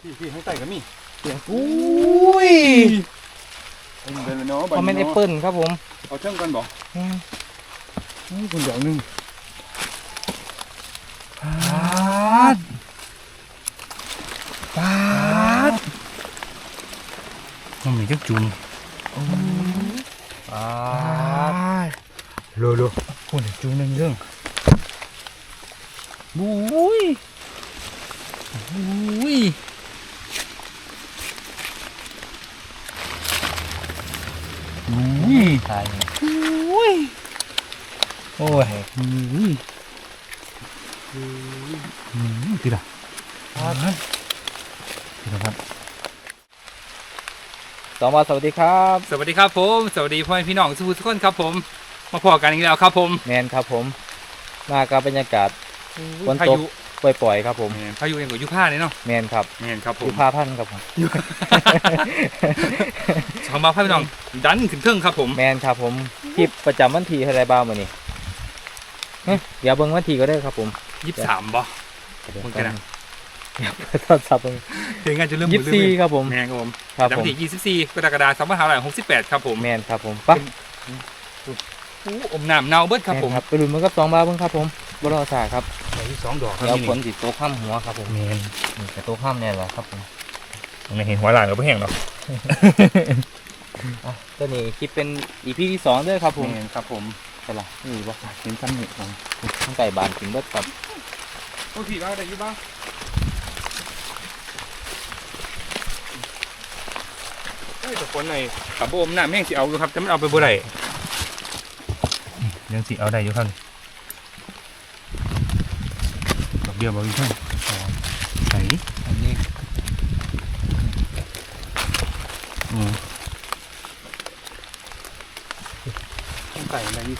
พี่พี่ให้ใส่ก็มีเสียงอุ้ยเอ็นเป็นเนาะคอมเมนต์แอปเปิลครับผมเอาเชิงกันบ่อืมนี่คนเดียวหนึงปาดปาดมันมีจักจุ่มปาดโลโลคนจุ่มหนึงเรื่องบุ้ยบุ้ย อุ้ยตายบุ้ยโอ้ยอุ้ยอืมติดอะติดครับต่อมาสวัสดีครับ สวัสดีครับผม สวัสดีพ่อแม่พี่น้องทุกทุกคนครับผม มาพอกันอีกแล้วครับผมแมนครับผม มากับบรรยากาศฝนพาตกยุปล่อยๆครับผมแม่นพายุยังกับยุผ้าเนี่ยเนาะแมนครับแม่นครับผยุมพาพันธุ์ครับผมสองมาพ่อพี่น้องดันถึงเครื่องครับผมแมนครับผมคลิปประจำวันที่เท่าไรบ้างมื้อนี้เฮ้ยเดี๋ยวเบิ่งวันที่ก็ได้ครับผมยี่สิบสามบ่เดี๋ยวมึงกันนะเดี๋ยวโทรศัพท์เบิ่งถึงงานจะเริ่มยี่สิบสี่ครับผมแม่นครับผมครับจำผมที่ยี่สิบสี่กรกฎาคมสองพันห้าร้อยหกสิบแปดครับผมแมนครับผมไปะอู้อมน้ำเนาเบิดครับผมแนไปดูมันกับสองบาทเบิ่งครับผม บรอสาครับใส่ที่สองดอกครับเดี๋ยวนี่ฝนติดโต๊ะข้ามหัวครับผมเมนนี่แต่โต๊ะข้ามเนี่ยแหละครับผมไม่เห็นหัวหลานก็ไม่แห้งหรอกอะตัวนี้คลิปเป็นอีพีที่สองเด้วยครับผมเมนครับผมใช่ละนี่บ่เห็นซ้ำหนึ่งของทั้งไก่บานกินเบิดครับโอ้พี่บ้าได้ยี่บ้าเอ้ยแต่คนในกับโบมน้ำแม่งสิเอาอยู่ครับแต่มันเอาไปบ่ได้ยังสิเอาได้อยู่ครับ ดอกเดียวบ่มีเพิ่มไหนอันนี้อืมต้องใส่ใน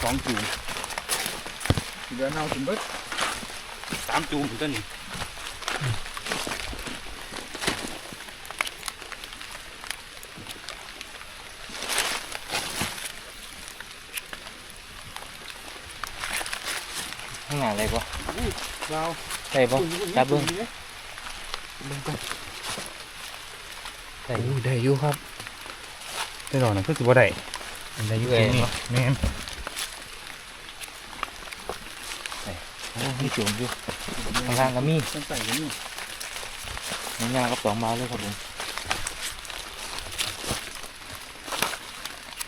มีสองจุ่มเดือนเอาถึงเบิดสามจูงถึงต้นนี้ข้างหน้าอะไรบ่เราใส่บ่จับเบิ่งใส่โอ้ยได้อยู่ครับได้ดอกนะคือสิบ่ได้มันได้อยู่ตรงนี้แม่นโอ้มีจุ่มอยู่ข้างล่างก็มีต้องใส่กันนี่น้ำยากับสองบาทเลยครับผม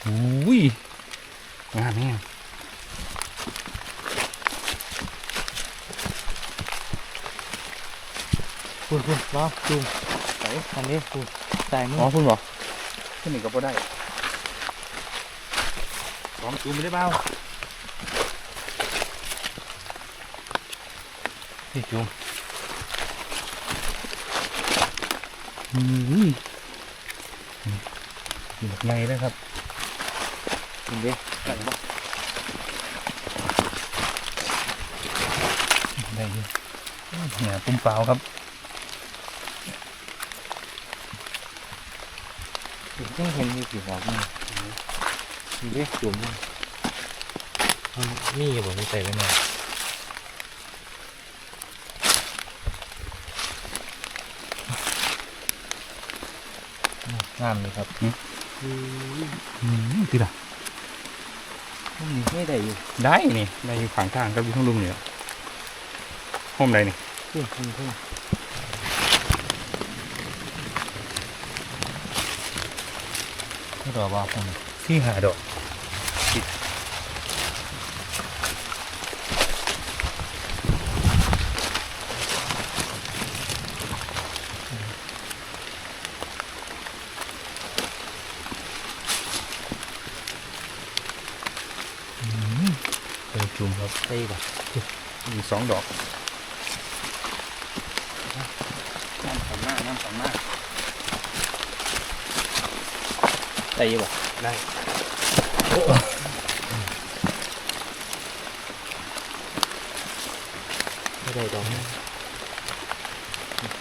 อุ้ยงามแม่ง คุณคุณรอจุ่มใส่อันนี้คุณใส่มืออ๋อคุณบอกขึ้นนี่ก็บ่ได้สองจุ่มไม่ได้เปล่านี่จุ่มอืมอยู่แบบในเลยครับกินดิได้ปะได้อยู่เนี่ยปุ่มเปล่าครับ ต้องเห็นมีกี่ดอกนี่กินดิจุ่มมันมีอยู่บ่ไม่ใส่ไว้หน่อยงามเลยครับอืมติดอะพวกนี้ไม่ได้อยู่ ได้นี่ ได้อยู่ขางทางครับอยู่ข้างลุมเนี่ยห้อมใดนี่ขึ้นขึ้นขึ้นไม่ รอว่าผมที่หาดอกเป็นจุ่มครับใส่บ่มีสองดอกน้ำสองหน้าน้ำสองหน้า ใส่อยู่บ่ได้ไม่ได้ดอกนะ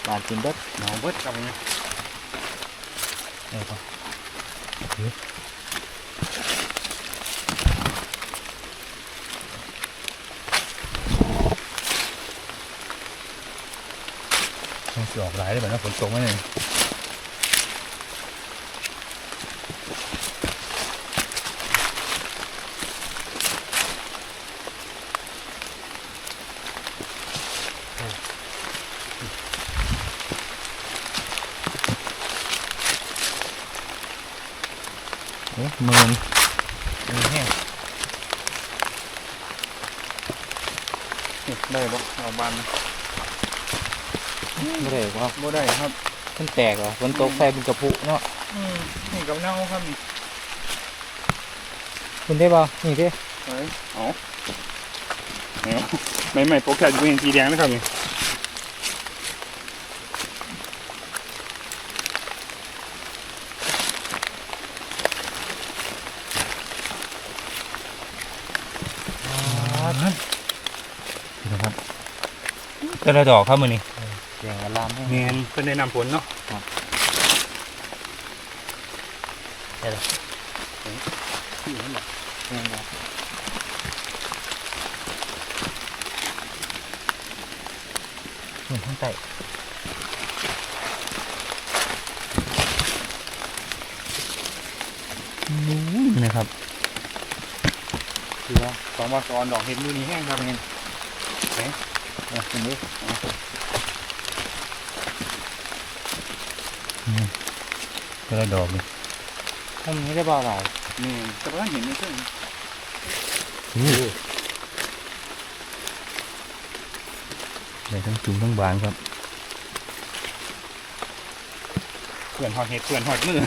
บานกินเบิดหนาวเบิดกับเนี่ยได้ปะดอกหลายเลยแบบนั้นฝนตกไหมเนี่ย เมืองเมืองแห้งได้บ่เอาบานนะไม่ได้ว่าบ่ได้ครับมันแตกเหรอฝนตกใส่เป็นกระพุเนาะอืมนี่กับเน่าครับนี่คุณได้ป่ะนี่ดิไปเอาเอาไม่ไม่โปรแกรมเป็นสีแดงนะครับนี่ นะครับ แต่ละดอกครับมือนี้เสียงอารามให้เงินเป็นได้นำผลเนาะนี่นั่นแหละเสียงแบบนี่ข้างใต้นะครับคือว่าสองมาซ้อนดอกเห็ดมือนี้แห้งครับนี่เนี่ย ตรงนี้แต่ละดอกนี่ถ้ามันไม่ได้บ่าวหลายนี่แต่ว่าเห็นไม่ใช่ได้ทั้งจุ่มทั้งบานครับเพื่อนหอดเห็ดเพื่อนหอดมือ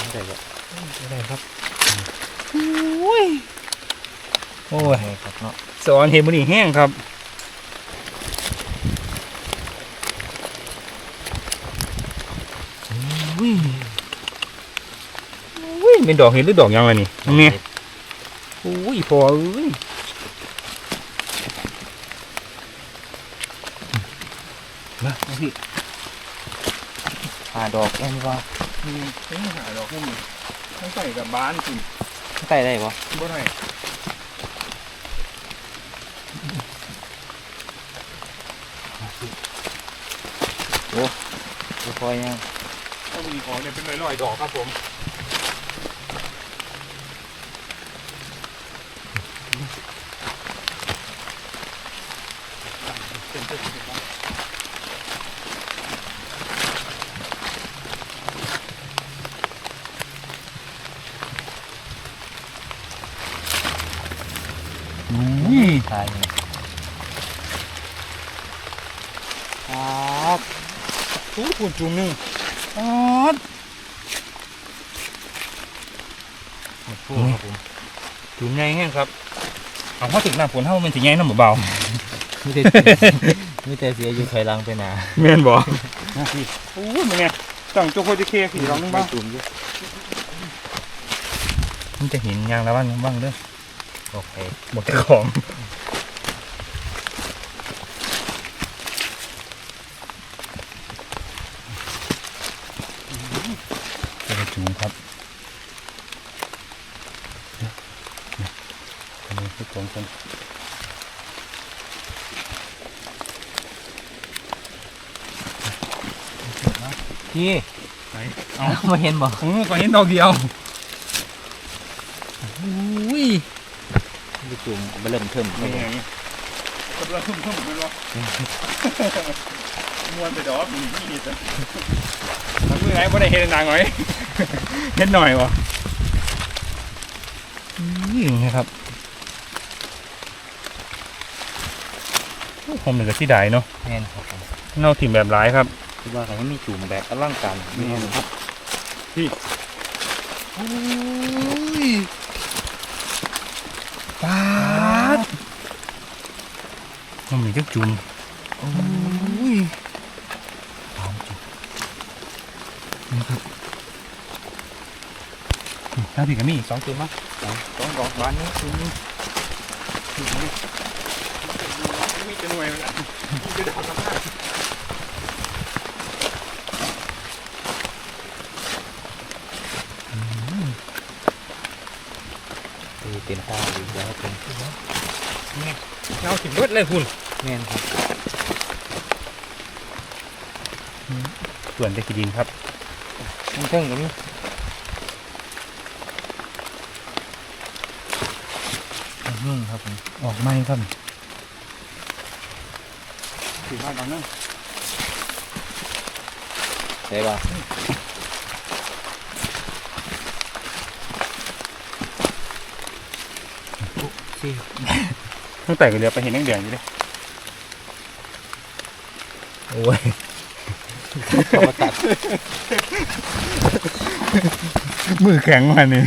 ไม่ได้แบบไม่ได้ครับโอ้ย โอ้ยนี่ครับเนาะสอนเห็ดมือนี่แห้งครับอุ้ยอุ้ยเป็นดอกเห็ดหรือดอกหยังไงนี่ตรงนี้อุ้ยพอเอ้ยมาเอาพี่หาดอกเอ็นว่านี่นี่หาดอกให้มันทั้งใส่กับบ้านคุณข้างใต้ได้ป่ะบ่ได้ ดูคอยยังถ้ามีของเนี่ยเป็นร้อยๆดอกครับผมอุ้ยตายนี่ครับ อู้ปูนจุ่มหนึ่งอ๋อพูดครับผมจุ่มใหญ่แห้งครับเอาเข้าถึงหน้าฝนเท่ามันจะใหญ่น้ำเบามีแต่มีแต่เสียอยู่ถอยหลังไปหนาๆเมียนบ่พี่อู้ยมันเนี่ยตั้งโจโคจะเคขี่เรานึงบ้างจุ่มอยู่มันจะเห็นยางแล้วบ้างบ้างเด้อโอเคหมดของจะไปจุ่มครับอันนี้คือของคน พี่ไหนเอามาเห็นบ่อือก็เห็นดอกเดียวอุ้ยไปจุ่มไปเริ่มเทิมครับนี่ผมไงกำลังทุ่มทุ่มไปวะมวนไปดอกนี่นี่จ้ะทำมือไหนบ่ได้เห็นนางหน่อยเห็นหน่อยวะนี่นะครับผมเหนือที่ใดเนาะแม่นครับผมเน่าถิ่มแบบร้ายครับ คือว่าเขาไม่มีจุ่มแบบอลังการนี่ครับโอ้ยปาดมันมีจักจุ่มโอ้ยปาดจุ่มนี่ครับนี่ถ้าพี่กับมี่สองจุ่มมั้ยสองดอกบานนี้คือนี่มีจะหน่วยมันอะมีจะดอกกับหน้าคื เป็นตาดีแล้วเป็นเงาถิ่มเบิดเลยคุณแม่นครับส่วนตะกี้ดินครับมันเทิงกับนี่อืมครับผมออกไหมครับถือว่าตอนนั้นใช่ป่ะ สี่ตั้งแต่ก็เรือไปเห็นแดงๆอยู่เลยโอ้ยเขามาตัดมือแข็งมาเนี่ย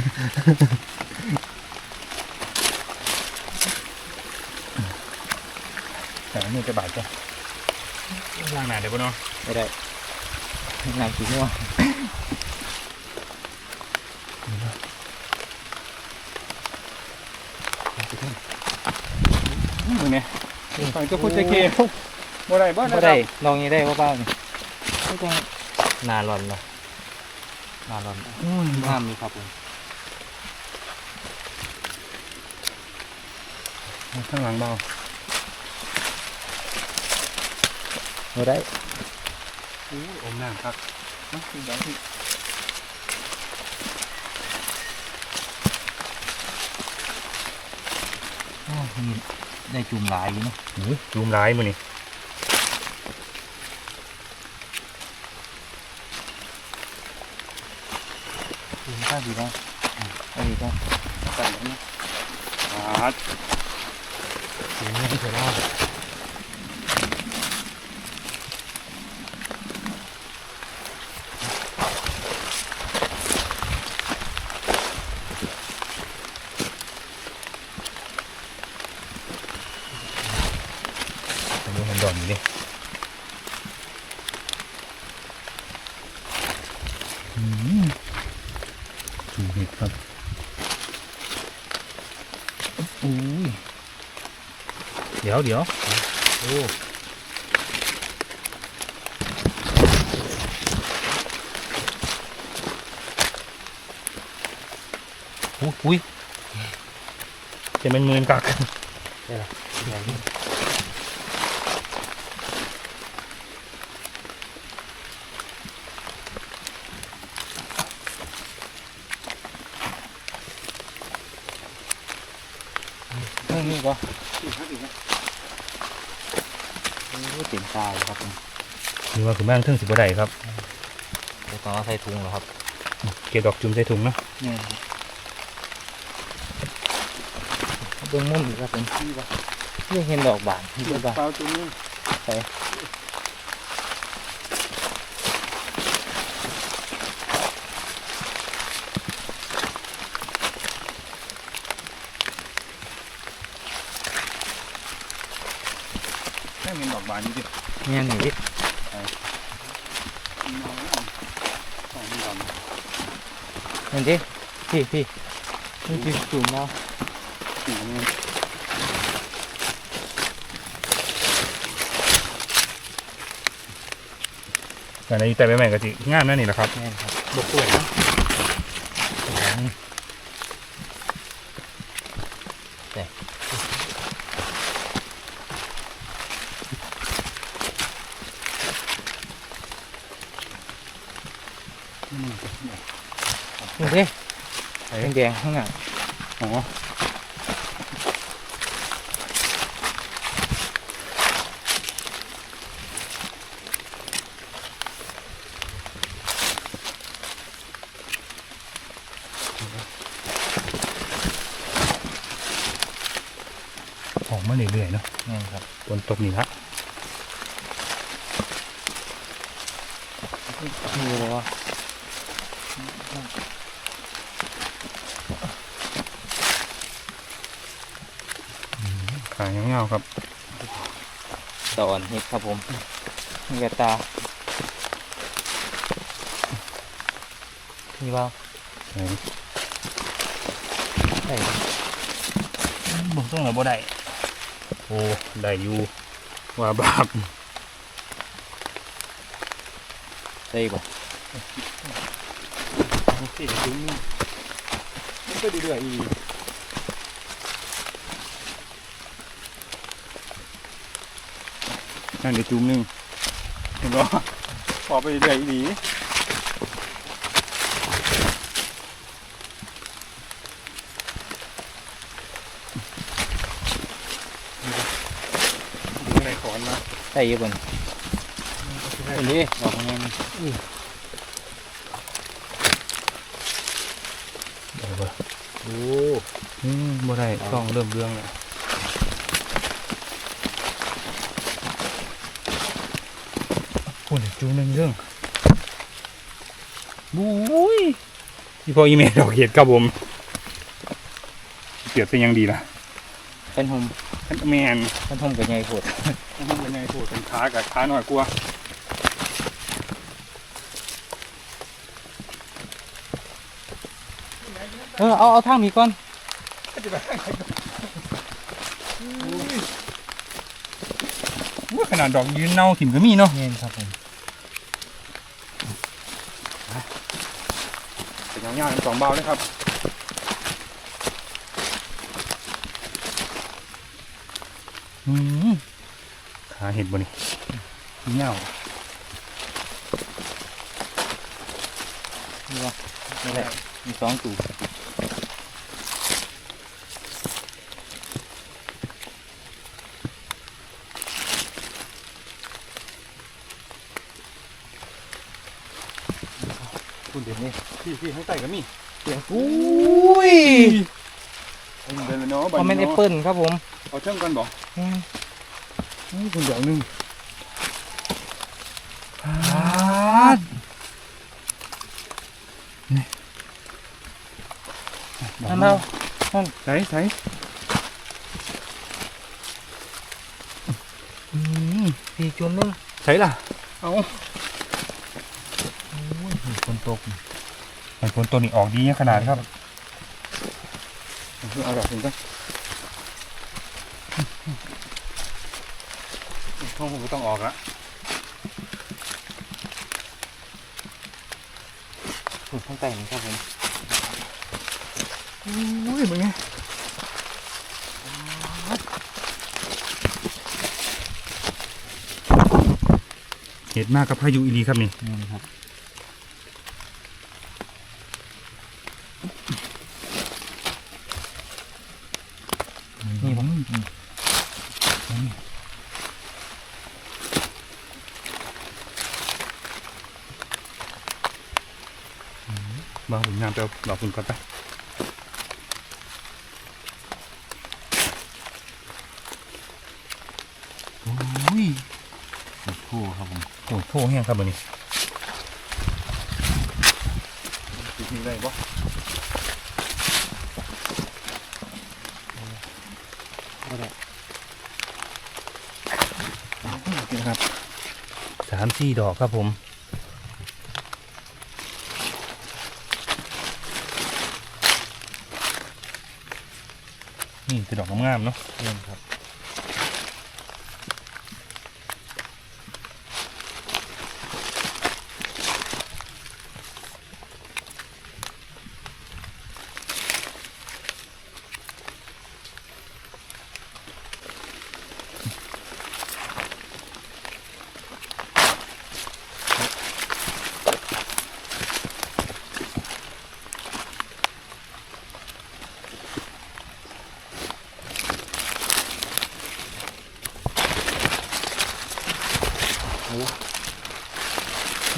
แต่มือจะบาดจ้ะล่างหนาเดี๋ยวปะเนาะไม่ได้น้ำสีม่วง มือเนี่ยฝั่งเจ้าพูดใจเกมบ่ได้บ่ไม่ได้ได้ลองนี้ได้ว่าบ้างไม่ต้องนาลอนเนาะนาลอนอืมห้ามมีครับผมข้างหลังเบาไม่ได้อู้อมน้ำครับมาขึ้นไปที่ โอ้มีได้จุ่มหลายอยู่เนาะอุ้ยจูมร้ายมือนี่จุ่มข้าวดีบ้างอันนี้ก็ใส่แล้วนะอาดสีนี้ที่เธอเล่า อันนี้มันดอนอยู่ดิอืมจูเห็ดครับอุ้ย เดี๋ยวเดี๋ยวโอ้อุ้ยอุ้ยจะเป็นหมื่นกักใหญ่นี่ไม่มีก็โอ้ เต็มตาเลยครับผมนี่ว่าคือบ้างเทิงสิบไดครับเดี๋ยวต้องเอาใส่ถุงเหรอครับ เก็บดอกจุ่มใส่ถุงเนาะนี่เบื้องมุมอีกครับผมยังเห็นดอกบานเห็นดอกบานเปล่าจุ่มนึงใส่ แค่เป็นดอก บานนี่ดิเงี้ยหนีดิสองดอกเห็นดิพี่พี่นี่คือจุ่มแล้วสีนี้แต่ในแต่ใบใหม่ก็สิงามนั่นนี่แหละครับแม่นครับบกสวยนะอืม นี่ดิแดงๆข้างหลังอ๋อออกมาเรื่อยๆเนาะแม่นครับฝนตกนี่ละนี่บอกว่า ขายเงาๆครับตะอ่อนเห็ดครับผมนี่กระตานี่ว่าไหนใส่บ่ต้องหรอบ่ได้โอ้ได้อยู่ว่าบาปใส่บ่สิจุ้มมันก็เรื่อยๆอี นั่นเดี๋ยวจุ้มหนึงเห็นบ่อไปเรื่อยอีหลีดูในขอนนะใส่เยอะบนอันนี้ออกมาไงนี่เดี๋ยวบ่โอ้อืมบ่ได้ต้องเริ่มเรื่องแล้ว พูดถึงจูงหนึ่งเรื่องบุ้ยที่พออีเมลดอกเห็ดครับผมเปรียบเป็นยังดีล่ะเป็นหมท่านแมนเป็นหมกับใหญ่โพดท่านเป็นไงพูดเป็นขากับขาหน่อยกลัวเออเอาเอาทางนี้ก่อนว่าขนาดดอกยืนเน่าถิ่มก็มีเนาะเงี้ยครับผม เป็นยาวๆสองเบาเลยครับอืมขาเห็ดบ่นี่เงานี่วะนี่แหละมีสองตูคุณเดี๋ยวนี้ พี่พี่ข้างใต้ก็มีเสียงอุ้ยเดินไปเนาะคอมเมนต์แอปเปิลครับผมเอาเชื่อมกันบอกอืมคุณเดี๋ยวนึงนั่นเราใส่ใส่อืมสี่จุดหนึงใส่ล่ะ เอาฝนตกไอ้คนตัวนี้ออกดีขนาดครับเอาดอกถึงกันห้องผมต้องออกละฝุ่นข้างใต้นี่ครับผมอุ้ยมึงไงเห็ดมากกับพายุอีรีครับนี่นี่ครับ นี่ผม บางผมงามไปเอาดอกคุณก่อนไปโอ้ยโถครับผมโอ้โหแห้งครับวันนี้มีอะไรบ่นี่ครับสามสี่ดอกครับผม นี่คือดอกงามๆเนาะเล่นครับ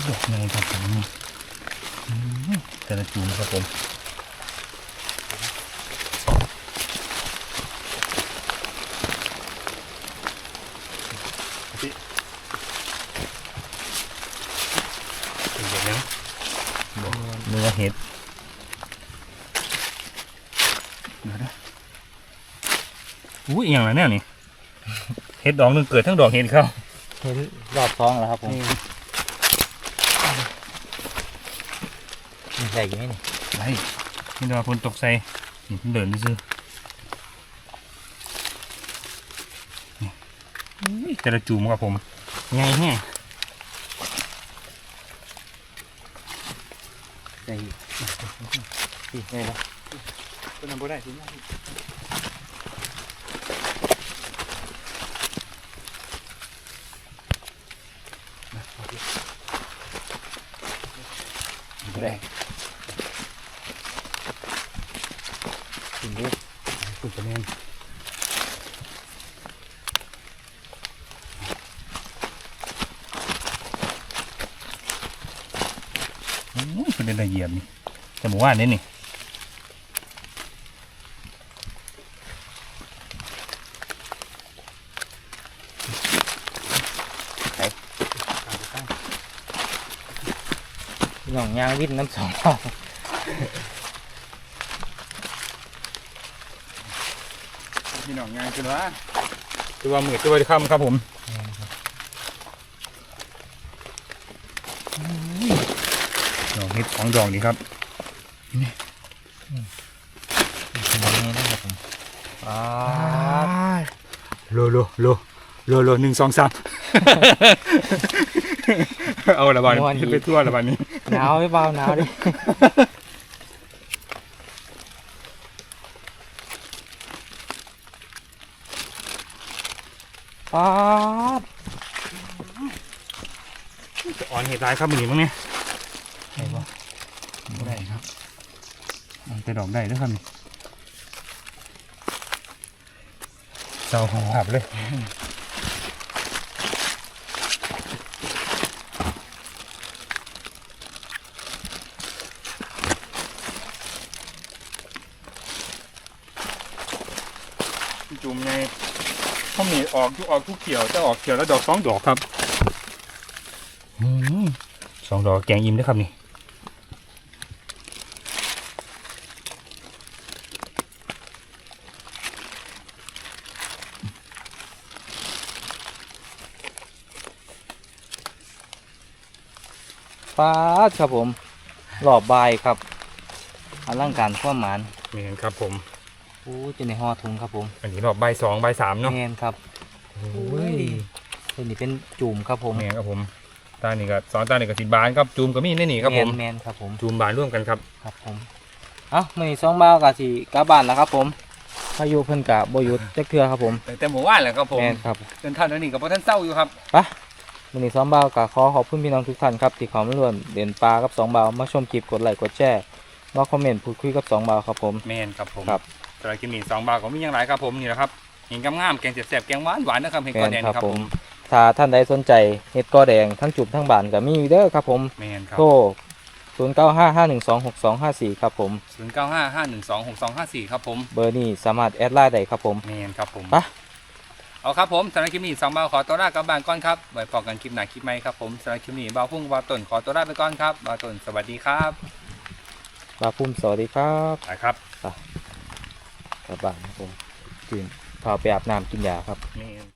ดอกไงครับผมอื มแต่ละจูนครับผมเป็นแบบนั้นเนื้อเห็ดเดี๋ยวนะอุ้ยอหย่างไรเนี่ยนี่ เห็ดดอกหนึ่งเกิดทั้งดอกเห็ดเข้าเห็นรอบท้องแล้วครับผม ใส่อยู่ไหมนี่ไรนี่เราคนตกใส่นี่เพิ่นเดินซื้อนี่อุ้ยแต่ละจูมครับผมไงแฮ่ใส่อยู่นี่ได้แล้วเป็นน้ำบ่ได้ถึงได้กินด้วย คุณจะแม่น โอ้ยเป็นได้เหยียบนี่แต่หมู่ว่านนี่นี่หย่องยางวิทย์น้ำสองรอบพี่น้องงานคือว่าตัวมือตัวคำครับผม ดอกนี้สองดอกนี้ครับขนาดนี้นะครับผมอ่าโลโลโลโลโลหนึ่งสองสามเอาละบาดนี้ไปทั่วละบาดนี้หนาวไม่เบาหนาวดิป๊าดจะอ่อนเห็ดลายครับมือนี้มั้งเนี่ย ไหนบ่ บ่ได้ครับมันไป ดอกได้ด้วยครับนี่เจ้าของหับเลยจุ่มไงเขามีออกทุกออกทุกเขียวจะออกเขียวแล้วดอกสองดอกครับอืมสองดอกแกงอิ่มด้วยครับนี่ ป๊าดครับผมรอบบายครับอลังการความหมานเมนครับผมโอ้จะในห่อถุงครับผม อันนี้รอบใบสองใบสามเนาะแมนครับโอ้ยตัวนี้เป็นจุ่มครับผมเมนครับผมตานี่ก็สองตานี่ก็สิบบานครับจูมก็มีแน่นี่ครับผมแนแมนครับผมจูมบานร่วมกันครับครับผมเอ้ามือนี้สองบ่าวกับสีกลับบ้านแล้วครับผมพายุเพิ่นกะบ่หยุดจักเทื่อครับผม แต่หมู่ว่านแหละครับผมแมนครับเดินทางนั้นนี่กับพ่อท่านเศร้าอยู่ครับมื อนี้สองบ่าวกะขอขอบคุณพี่น้องทุกท่านครับที่เขอมาร่วมเด่นปลากับสองบ่าวมาชมคลิปกดไลค์กดแชร์มาคอมเมนต์พูดคุยกับสองบ่าวครับผมเมนครับผมครับสำหรับกินหมี่สองบาทก็มีอย่างไรครับผมนี่แหละครับเห็นงามๆแกงแสบๆแกงหวานหวานๆนะครับเห็นก้อนแดงนี่ครับผมถ้าท่านใดสนใจเฮ็ดกอแดงทั้งจุ่มทั้งบานก็มีอยู่เด้อครับผมเมนครับโทร0955126254ครับผมศูนย์เก้าห้าห้าหนึ่งสองหกสองห้าสี่ครับผมเบอร์นี้สามารถแอดไลน์ได้ครับผมเมนครับผมไป เอาครับผมสำหรับคลิปนี้สองบาทขอตัวลากลับบ้านก่อนครับไว้พบกันคลิปหน้าคลิปใหม่ครับผมสำหรับคลิปนี้บ่าวพุ่งบ่าวต้นขอตัวลาไปก่อนครับบ่าวต้นสวัสดีครับลาพุ่มสวัสดีครับไปครับกลับบ้านครับผมกินพาไปอาบน้ำกินยาครับเมน